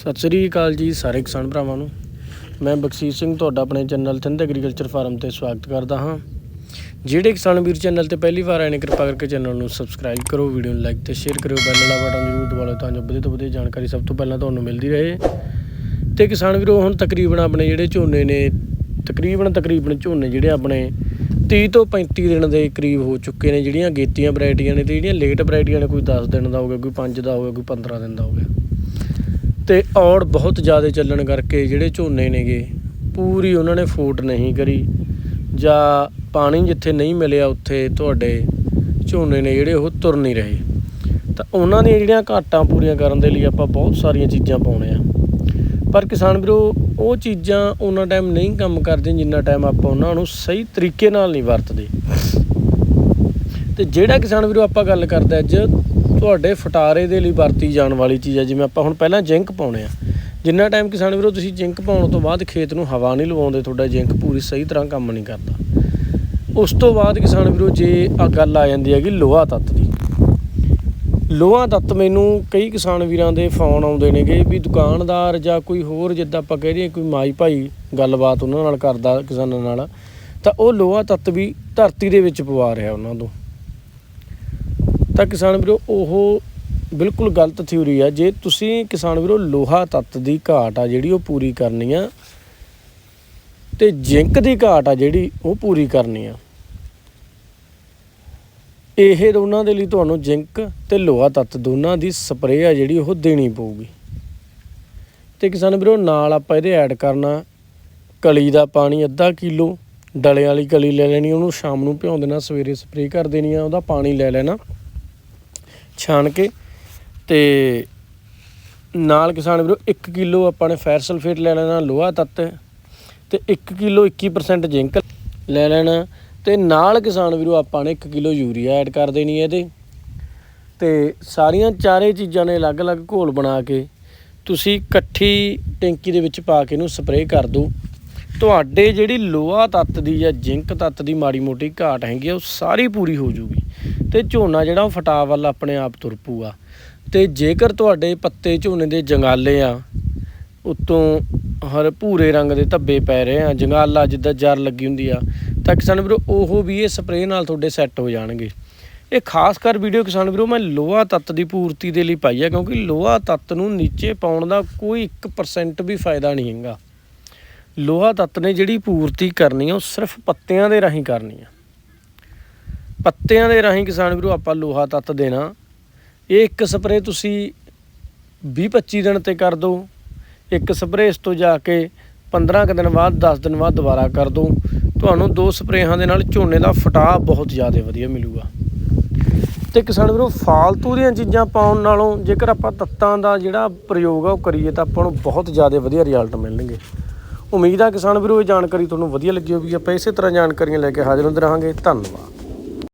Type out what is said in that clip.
ਸਤਿ ਸ੍ਰੀ ਅਕਾਲ ਜੀ ਸਾਰੇ ਕਿਸਾਨ ਭਰਾਵਾਂ ਨੂੰ। ਮੈਂ ਬਖਸ਼ੀਸ਼ ਸਿੰਘ ਤੁਹਾਡਾ ਆਪਣੇ ਚੈਨਲ ਥਿੰਦ ਐਗਰੀਕਲਚਰ ਫਾਰਮ ਤੇ ਸਵਾਗਤ ਕਰਦਾ ਹਾਂ। ਜਿਹੜੇ ਕਿਸਾਨ ਵੀਰ ਚੈਨਲ ਤੇ ਪਹਿਲੀ ਵਾਰ ਆਏ ਨੇ, ਕਿਰਪਾ ਕਰਕੇ ਚੈਨਲ ਨੂੰ ਸਬਸਕ੍ਰਾਈਬ ਕਰੋ, ਵੀਡੀਓ ਨੂੰ ਲਾਈਕ ਤੇ ਸ਼ੇਅਰ ਕਰਿਓ, ਬੈਲ ਵਾਲਾ ਬਟਨ ਜ਼ਰੂਰ ਦਬਾ ਲਓ ਤਾਂ ਜੋ ਵਧੀਆ ਤੋਂ ਵਧੀਆ ਜਾਣਕਾਰੀ ਸਭ ਤੋਂ ਪਹਿਲਾਂ ਤੁਹਾਨੂੰ ਮਿਲਦੀ ਰਹੇ। ਤੇ ਕਿਸਾਨ ਵੀਰੋ, ਹੁਣ ਤਕਰੀਬਨ ਆਪਣੇ ਜਿਹੜੇ ਝੋਨੇ ਨੇ, ਤਕਰੀਬਨ ਤਕਰੀਬਨ ਝੋਨੇ ਜਿਹੜੇ ਆਪਣੇ 30 ਤੋਂ 35 ਦਿਨ ਦੇ ਕਰੀਬ ਹੋ ਚੁੱਕੇ ਨੇ, ਜਿਹੜੀਆਂ ਗੇਤੀਆਂ ਵੈਰਾਈਟੀਆਂ ਨੇ ਤੇ ਜਿਹੜੀਆਂ ਲੇਟ ਵੈਰਾਈਟੀਆਂ ਨੇ, ਕੋਈ 10 ਦਿਨ ਦਾ ਹੋ ਗਿਆ, ਕੋਈ 5 ਦਾ ਹੋ ਗਿਆ, ਕੋਈ 15 ਦਿਨ ਦਾ ਹੋ ਗਿਆ। ਤੇ ਔੜ ਬਹੁਤ ਜ਼ਿਆਦਾ ਚੱਲਣ ਕਰਕੇ ਜਿਹੜੇ ਝੋਨੇ ਨੇਗੇ, ਪੂਰੀ ਉਹਨਾਂ ਨੇ ਫੋਟ ਨਹੀਂ ਕਰੀ। ਜਾਂ ਪਾਣੀ ਜਿੱਥੇ ਨਹੀਂ ਮਿਲਿਆ ਉੱਥੇ ਤੁਹਾਡੇ ਝੋਨੇ ਨੇ ਜਿਹੜੇ ਉਹ ਤੁਰ ਨਹੀਂ ਰਹੇ। ਤਾਂ ਉਹਨਾਂ ਦੀਆਂ ਜਿਹੜੀਆਂ ਘਾਟਾਂ ਪੂਰੀਆਂ ਕਰਨ ਦੇ ਲਈ ਆਪਾਂ ਬਹੁਤ ਸਾਰੀਆਂ ਚੀਜ਼ਾਂ ਪਾਉਣੇ ਆ। ਪਰ ਕਿਸਾਨ ਵੀਰੋ, ਉਹ ਚੀਜ਼ਾਂ ਉਹਨਾਂ ਟਾਈਮ ਨਹੀਂ ਕੰਮ ਕਰਦੀਆਂ ਜਿੰਨਾ ਟਾਈਮ ਆਪਾਂ ਉਹਨਾਂ ਨੂੰ ਸਹੀ ਤਰੀਕੇ ਨਾਲ ਨਹੀਂ ਵਰਤਦੇ। ਤੇ ਜਿਹੜਾ ਕਿਸਾਨ ਵੀਰੋ ਆਪਾਂ ਗੱਲ ਕਰਦੇ ਅੱਜ ਤੁਹਾਡੇ ਫਟਾਰੇ ਦੇ ਲਈ ਵਰਤੀ ਜਾਣ ਵਾਲੀ ਚੀਜ਼ ਹੈ ਜਿਵੇਂ ਆਪਾਂ ਹੁਣ ਪਹਿਲਾਂ ਜਿੰਕ ਪਾਉਣੇ ਆ। ਜਿੰਨਾ ਟਾਈਮ ਕਿਸਾਨ ਵੀਰੋ, ਤੁਸੀਂ ਜਿੰਕ ਪਾਉਣ ਤੋਂ ਬਾਅਦ ਖੇਤ ਨੂੰ ਹਵਾ ਨਹੀਂ ਲਵਾਉਂਦੇ, ਤੁਹਾਡਾ ਜਿੰਕ ਪੂਰੀ ਸਹੀ ਤਰ੍ਹਾਂ ਕੰਮ ਨਹੀਂ ਕਰਦਾ। ਉਸ ਤੋਂ ਬਾਅਦ ਕਿਸਾਨ ਵੀਰੋ, ਜੇ ਆ ਗੱਲ ਆ ਜਾਂਦੀ ਹੈਗੀ ਲੋਹਾ ਤੱਤ ਦੀ। ਲੋਹਾ ਤੱਤ ਮੈਨੂੰ ਕਈ ਕਿਸਾਨ ਵੀਰਾਂ ਦੇ ਫੋਨ ਆਉਂਦੇ ਨੇਗੇ ਵੀ ਦੁਕਾਨਦਾਰ ਜਾਂ ਕੋਈ ਹੋਰ ਜਿੱਦਾਂ ਆਪਾਂ ਕਹਿ ਦਈਏ, ਕੋਈ ਮਾਈ ਭਾਈ ਗੱਲਬਾਤ ਉਹਨਾਂ ਨਾਲ ਕਰਦਾ ਕਿਸਾਨਾਂ ਨਾਲ, ਤਾਂ ਉਹ ਲੋਹਾ ਤੱਤ ਵੀ ਧਰਤੀ ਦੇ ਵਿੱਚ ਪਵਾ ਰਿਹਾ ਉਹਨਾਂ ਤੋਂ। ਤਾਂ ਕਿਸਾਨ ਵੀਰੋ, ਉਹ ਬਿਲਕੁਲ ਗਲਤ ਥਿਊਰੀ ਆ। ਜੇ ਤੁਸੀਂ ਕਿਸਾਨ ਵੀਰੋ, ਲੋਹਾ ਤੱਤ ਦੀ ਘਾਟ ਆ ਜਿਹੜੀ ਉਹ ਪੂਰੀ ਕਰਨੀ ਆ, ਤੇ ਜ਼ਿੰਕ ਦੀ ਘਾਟ ਆ ਜਿਹੜੀ ਉਹ ਪੂਰੀ ਕਰਨੀ ਆ, ਇਹ ਦੋਨਾਂ ਦੇ ਲਈ ਤੁਹਾਨੂੰ ਜ਼ਿੰਕ ਤੇ ਲੋਹਾ ਤੱਤ ਦੋਨਾਂ ਦੀ ਸਪਰੇਅ ਆ ਜਿਹੜੀ ਉਹ ਦੇਣੀ ਪਊਗੀ। ਤੇ ਕਿਸਾਨ ਵੀਰੋ, ਨਾਲ ਆਪਾਂ ਇਹਦੇ ਐਡ ਕਰਨਾ ਕਲੀ ਦਾ ਪਾਣੀ ਅੱਧਾ ਕਿਲੋ ਡਲੇ ਵਾਲੀ ਕਲੀ ਲੈ ਲੈਣੀ, ਉਹਨੂੰ ਸ਼ਾਮ ਨੂੰ ਭਿਉਂ ਦੇਣਾ ਸਵੇਰੇ ਸਪਰੇਅ ਕਰ ਦੇਣੀ ਆ, ਉਹਦਾ ਪਾਣੀ ਲੈ ਲੈਣਾ। ਛਾਣ ਕੇ ਤੇ ਨਾਲ ਕਿਸਾਨ ਵੀਰੋ 1 ਕਿਲੋ ਆਪਾਂ ਨੇ ਫੈਰ ਸਲਫੇਟ ਲੈ ਲੈਣਾ ਲੋਹਾ ਤੱਤ ਤੇ 1 ਕਿਲੋ 21% ਜ਼ਿੰਕ ਲੈ ਲੈਣਾ ਤੇ ਨਾਲ ਕਿਸਾਨ ਵੀਰੋ, ਆਪਾਂ ਨੇ 1 ਕਿਲੋ ਯੂਰੀਆ ਐਡ ਕਰ ਦੇਣੀ ਹੈ ਇਹਦੇ। ਤੇ ਸਾਰੀਆਂ ਚਾਰੇ ਚੀਜ਼ਾਂ ਨੇ ਅਲੱਗ-ਅਲੱਗ ਘੋਲ ਬਣਾ ਕੇ ਤੁਸੀਂ ਇਕੱਠੀ ਟੈਂਕੀ ਦੇ ਵਿੱਚ ਪਾ ਕੇ ਇਹਨੂੰ ਸਪਰੇਅ ਕਰ ਦਿਓ। ਤੁਹਾਡੇ ਜਿਹੜੀ ਲੋਹਾ ਤੱਤ ਦੀ ਜਾਂ ਜ਼ਿੰਕ ਤੱਤ ਦੀ ਮਾੜੀ ਮੋਟੀ ਘਾਟ ਹੈਗੀ ਆ, ਉਹ ਸਾਰੀ ਪੂਰੀ ਹੋ ਜੂਗੀ ਤੇ ਝੋਨਾ ਜਿਹੜਾ ਉਹ ਫਟਾ ਵੱਲ ਆਪਣੇ ਆਪ ਤੁਰ ਪੂਗਾ ਤੇ ਜੇਕਰ ਤੁਹਾਡੇ ਪੱਤੇ ਝੋਨੇ ਦੇ ਜੰਗਾਲੇ ਆ, ਉਤੋਂ ਹਰ ਭੂਰੇ ਰੰਗ ਦੇ ਧੱਬੇ ਪੈ ਰਹੇ ਆ, ਜੰਗਾਲਾ ਜਿੱਦਾਂ ਜਰ ਲੱਗੀ ਹੁੰਦੀ ਆ, ਤਾਂ ਕਿਸਾਨ ਵੀਰੋ, ਉਹ ਵੀ ਇਹ ਸਪਰੇਅ ਨਾਲ ਤੁਹਾਡੇ ਸੈੱਟ ਹੋ ਜਾਣਗੇ। ਇਹ ਖਾਸ ਕਰ ਵੀਡੀਓ ਕਿਸਾਨ ਵੀਰੋ, ਮੈਂ ਲੋਹਾ ਤੱਤ ਦੀ ਪੂਰਤੀ ਦੇ ਲਈ ਪਾਈ ਆ, ਕਿਉਂਕਿ ਲੋਹਾ ਤੱਤ ਨੂੰ ਨੀਚੇ ਪਾਉਣ ਦਾ ਕੋਈ 1% ਵੀ ਫਾਇਦਾ ਨਹੀਂ ਹੈਗਾ। ਲੋਹਾ ਤੱਤ ਨੇ ਜਿਹੜੀ ਪੂਰਤੀ ਕਰਨੀ ਆ, ਉਹ ਸਿਰਫ ਪੱਤਿਆਂ ਦੇ ਰਾਹੀਂ ਕਰਨੀ ਆ। ਪੱਤਿਆਂ ਦੇ ਰਾਹੀਂ ਕਿਸਾਨ ਵੀਰੋ ਆਪਾਂ ਲੋਹਾ ਤੱਤ ਦੇਣਾ। ਇਹ ਇੱਕ ਸਪਰੇਅ ਤੁਸੀਂ 20-25 ਦਿਨ ਤੇ ਕਰ ਦਿਓ। ਇੱਕ ਸਪਰੇਅ ਇਸ ਤੋਂ ਜਾ ਕੇ 15 ਕੁ ਦਿਨ ਬਾਅਦ 10 ਦਿਨ ਬਾਅਦ ਦੁਬਾਰਾ ਕਰ ਦਿਓ। ਤੁਹਾਨੂੰ ਦੋ ਸਪਰੇਹਾਂ ਦੇ ਨਾਲ ਝੋਨੇ ਦਾ ਫਟਾਅ ਬਹੁਤ ਜ਼ਿਆਦਾ ਵਧੀਆ ਮਿਲੂਗਾ। ਤੇ ਕਿਸਾਨ ਵੀਰੋ, ਫਾਲਤੂ ਦੀਆਂ ਚੀਜ਼ਾਂ ਪਾਉਣ ਨਾਲੋਂ ਜੇਕਰ ਆਪਾਂ ਤੱਤਾਂ ਦਾ ਜਿਹੜਾ ਪ੍ਰਯੋਗ ਆ ਉਹ ਕਰੀਏ ਤਾਂ ਆਪਾਂ ਨੂੰ ਬਹੁਤ ਜ਼ਿਆਦਾ ਵਧੀਆ ਰਿਜ਼ਲਟ ਮਿਲਣਗੇ। ਉਮੀਦ ਆ ਕਿਸਾਨ ਵੀਰੋ, ਇਹ ਜਾਣਕਾਰੀ ਤੁਹਾਨੂੰ ਵਧੀਆ ਲੱਗੀ ਹੋਵੇਗੀ। ਆਪਾਂ ਇਸੇ ਤਰ੍ਹਾਂ ਜਾਣਕਾਰੀਆਂ ਲੈ ਕੇ ਹਾਜ਼ਰ ਹੁੰਦੇ ਰਹਾਂਗੇ। ਧੰਨਵਾਦ।